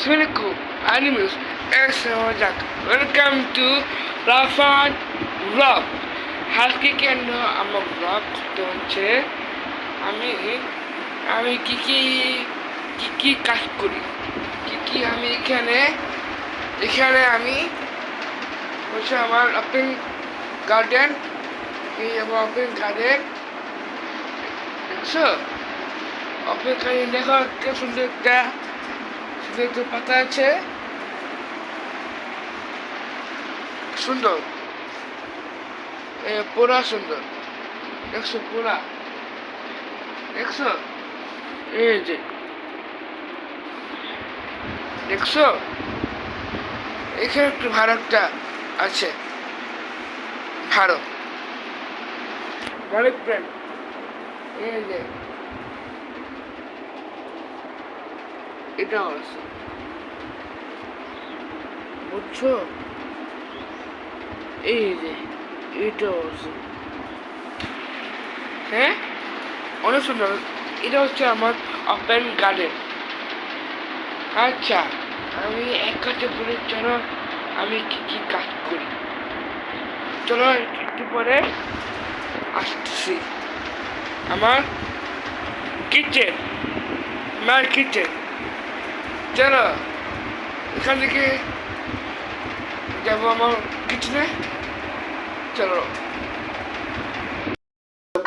Assalamualaikum animals. Assalamu Welcome to Rafan Vlog. আজকে কেন আমার ব্লগ করতে হচ্ছে আমি আমি কি কি কি কি কাজ করি? কি কি আমি এখানে এখানে আমি হচ্ছে আমার ওপেন গার্ডেন এই আমার ওপেন গার্ডেন দেখছ? ওপেন দেখো কে সুন্দর একটা একটা পাতা আছে। সুন্দর। পুরা সুন্দর। দেখছ পুরা দেখছ? এই যে। দেখছ? এখানে একটু ভারতটা আছে। ভারত ভারত প্রেম। এই যে। এটাও আছে বুঝছ? এই যে এটাও আছে হ্যাঁ? অনেক সুন্দর। এটা হচ্ছে আমার ওপেন গার্ডেন আচ্ছা আমি এক কাছে বলে চলো আমি কি কি কাজ করি। চলো একটু পরে আসছি। আমার কিচেন আমার কিচেন চলো এখান থেকে যাব আমার কিচেনে চলো।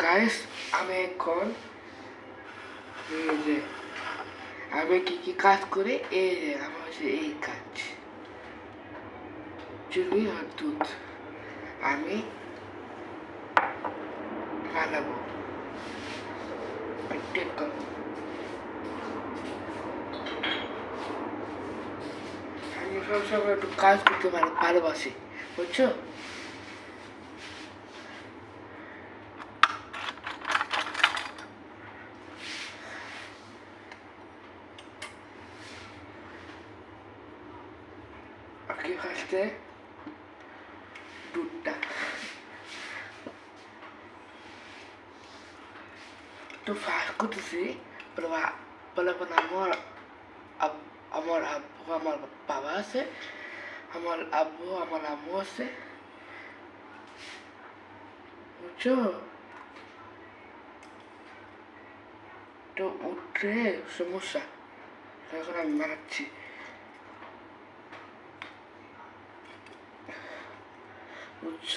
গাইস আমি এখন যে, আমি কি কি কাজ করি? এই যে, আমার হচ্ছে এই কাজ। চুলি আর দুধ। আমি বানাবো টেক করব আমি সবসময় একটু কাজ করতে ভালো ভালোবাসি, বুঝছ? আগে ফার্স্টে দুধটা। তো ফার্স্ট করতেছি, বলে বলে আমার আমার আব্বু, আমার বাবা আছে, আমার আব্বু, আমার আম্মু আছে। বুঝছ? তো উঠে সমস্যা এখন আমি বানাচ্ছি বুঝছ?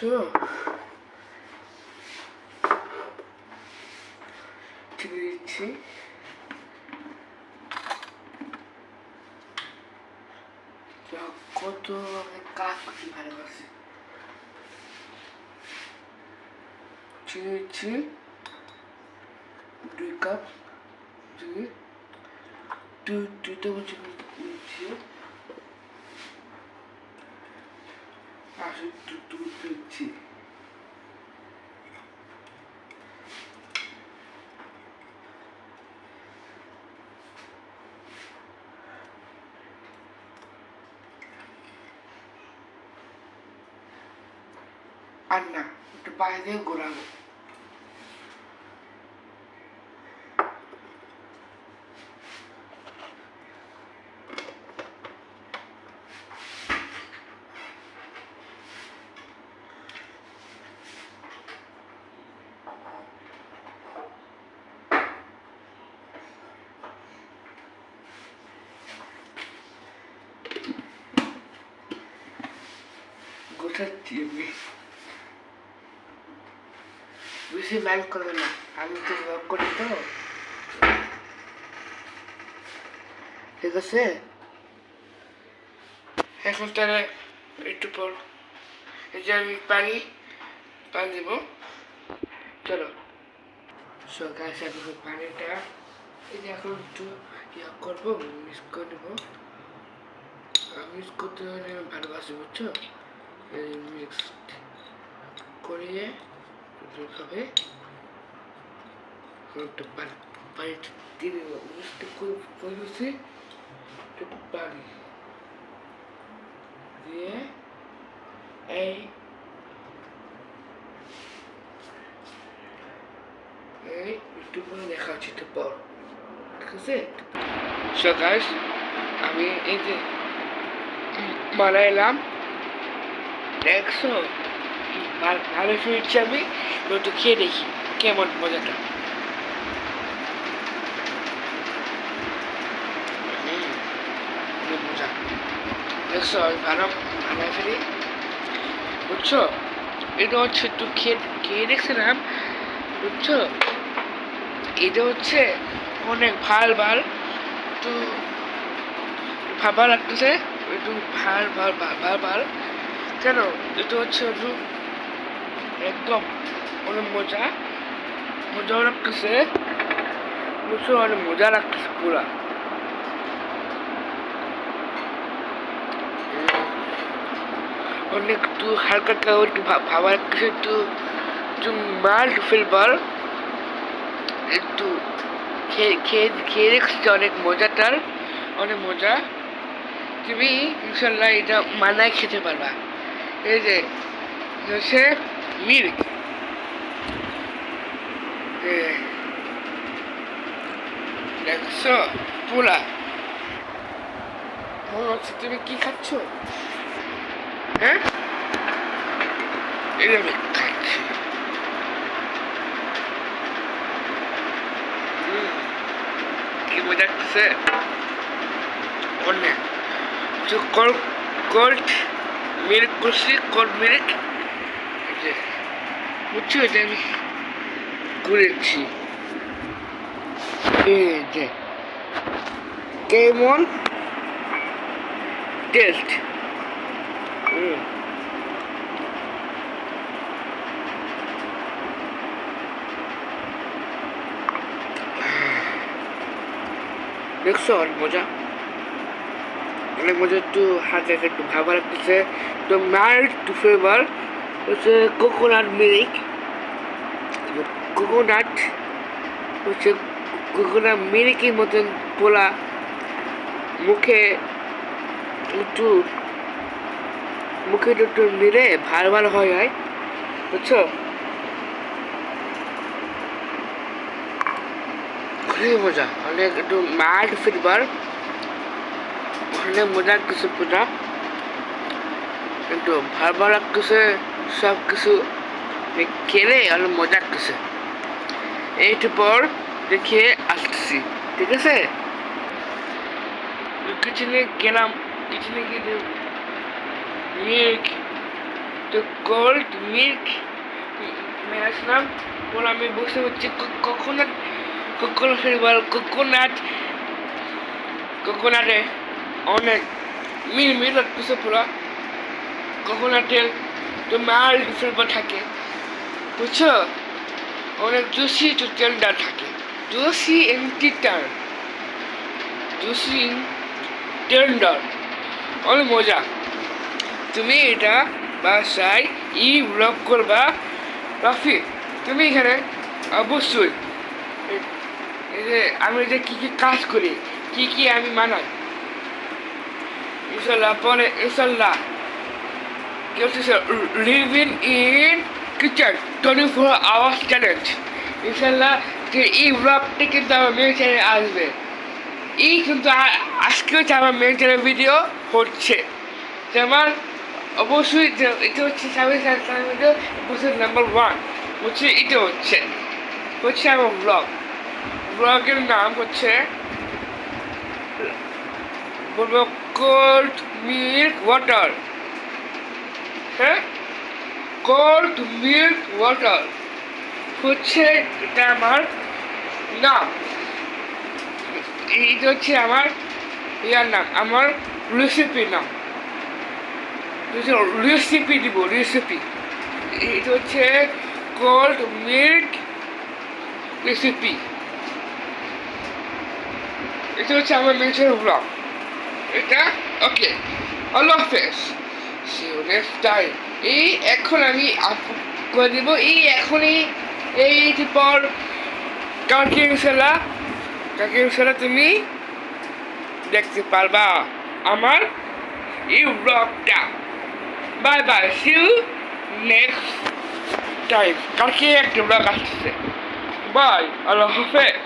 ঠিক দিচ্ছি। আমি কাজ করতে ভালোবাসি দিচ্ছি দুই কাপ দুই দুই দিচ্ছি আর দিচ্ছি আর না একটু দিয়ে ঘোরাবো। গোটাচ্ছি আমি বেশি ম্যান করবে না। আমি তো জব করি তো। ঠিক আছে? এখন তাহলে একটু পর। এই যে আমি পানি পানি দেবো। চলো। সো গাছ এখন পানিটা এই যে এখন একটু ইয়া করব মিক্স করে নেব। মিক্স করতে হলে আমি ভালোবাসি, বুঝছ? মিক্স করিয়ে হবে একটু দেবো মিক্সটা করে করেছি একটু পানি দিয়ে এই এই একটু পরে দেখা হচ্ছে একটু পর। ঠিক আছে? সো আমি এই যে বানাইলাম দেখছ ভালো ফিরছি আমি, একটু খেয়ে দেখি, কেমন মজাটা। মজা। দেখছ, আমি ভালো বানাই ফেলি। বুঝছ? এটা হচ্ছে একটু খেয়ে খেয়ে দেখছিলাম, বুঝছ? এটা হচ্ছে অনেক ভালো ভালো, একটু ভাবা লাগতেছে, একটু ভালো ভালো ভালো ভালো। কেন? এটা হচ্ছে একটু একদম অনেক মজা। মজাও রাখতেছে বুঝছ অনেক মজা রাখতেছে পুরা। অনেক একটু হালকা কাউ একটু ভা- ভাবা লাগতেছে, একটু একটু মাল্ট ফ্লেভার একটু খেয়ে খেয়ে দেখছি অনেক মজাটার, অনেক মজা। তুমি ইনশাল্লাহ এটা মানায় খেতে পারবা। এই যে এটা মিল্ক। দেখছ? পোলা। মনে হচ্ছে তুমি কি খাচ্ছ? হ্যাঁ? এটা আমি খাচ্ছি। কি অনেক তো কোল্ড মিল্ক করছি কোল্ড মিল্ক যে বুঝছ এটা আমি করেছি কেমন? টেস্ট। দেখছ, অনেক মজা। অনেক মজা, একটু হাতে একটু ভাবা লাগতেছে। তো মাইল্ড টু ফ্লেভার হচ্ছে কোকোনাট মিল্ক কোকোনাট হচ্ছে কোকোনাট মিল্কের মতন পোলা মুখে একটু মুখে একটু নিলে ভালো ভালো হয় হয়। বুঝছ? খুবই মজা। অনেক একটু মাইল্ড ফ্লেভার। অনেক মজা পুরা কিন্তু ভালো ভালো লাগতেছে। সব কিছু খেলে অনেক মজা লাগতেছে এইটু পর দেখে আসতেছি, ঠিক আছে? কিচেনে গেলাম, কিচেনে গিয়ে মিল্ক, তো কোল্ড মিল্ক নিয়ে আসলাম। পর আমি বসে হচ্ছে কোকোনাট কোকোনাট কোকোনাট কোকোনাটে অনেক মিল মিল লাগতেছে পুরো কোকোনাটের তো মাল ফ্লেভার থাকে। বুঝছ? অনেক তো টেন্ডার থাকে। জুসি এন্ড টিটার জুসি টেন্ডার অনেক মজা। তুমি এটা বাসায় ই ব্লগ করবা, রাফি। তুমি এখানে অবশ্যই আমি যে কী কী কাজ করি, কী কী আমি মানাই ইনশাল্লাহ, পরে ইনশাল্লাহ। কি হচ্ছে living in kitchen twenty four hours challenge ইনশাল্লাহ যে এই ব্লগটি কিন্তু আমার মেন চ্যানেলে আসবে। এই কিন্তু আজকে হচ্ছে আমার মেন চ্যানেল ভিডিও হচ্ছে। যে আমার অবশ্যই এটা হচ্ছে সামনে ভিডিও বছর নাম্বার ওয়ান হচ্ছে, এটা হচ্ছে। হচ্ছে আমার ব্লগ ব্লগের নাম হচ্ছে বলব cold milk water cold milk water হচ্ছে এটা আমার? নাম এইটা হচ্ছে আমার ইয়ার নাম, আমার রেসিপির নাম। রেসিপি দিব রেসিপি এটা হচ্ছে কোল্ড মিল্ক রেসিপি এটা হচ্ছে আমার মেনশন ব্লগ এটা? ওকে আল্লাহ হাফেজ। সি ইউ নেক্সট টাইম এই এখন আমি up- করে দিব। এই এখনই এই পর কালকে ইনশাল্লাহ কালকে ইনশাল্লাহ তুমি দেখতে পারবা আমার এই ব্লগটা bye bye see you next time কালকে একটা ব্লগ আসছে। বাই আল্লাহ হাফেজ।